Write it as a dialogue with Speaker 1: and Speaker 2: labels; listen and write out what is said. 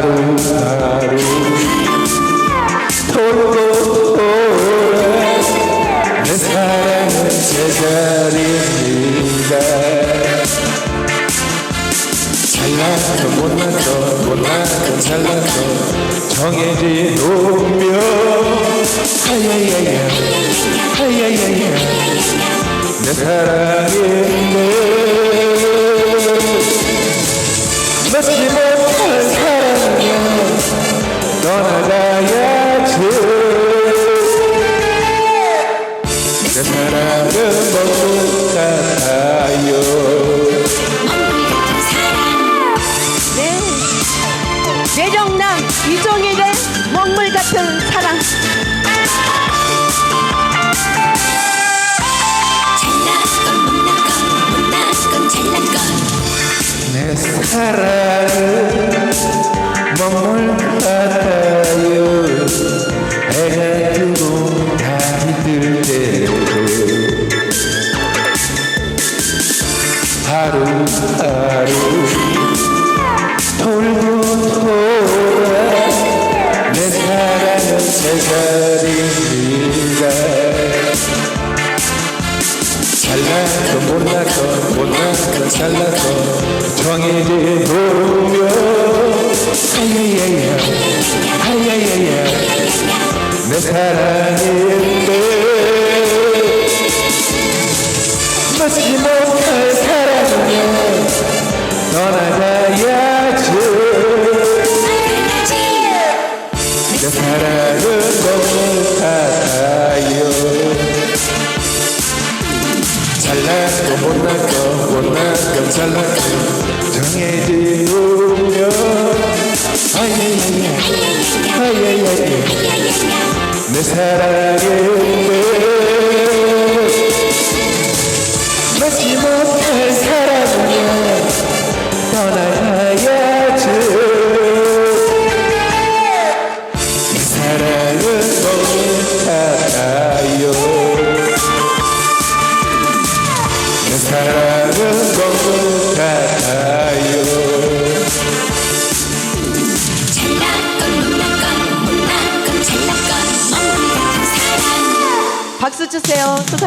Speaker 1: 하루하루. 돌고 돌아 내 사랑은 제자리입니다. 잘났어 못났어 못났어 잘났어 정해진 운명. 하야야야 하야야야 내 사랑이 사랑은 제자리입니다 잘난 건 못난 건 못난 건 잘난 건 정해진 운명 하야야야 하야야야. 내 사랑인데 맺지 못할 사랑이면 떠나가 건 잘난 거 정해진 운명 하야야야 하야야야 내 사랑인데 너무 같아요
Speaker 2: 박수 주세요. 수고하셨습니다.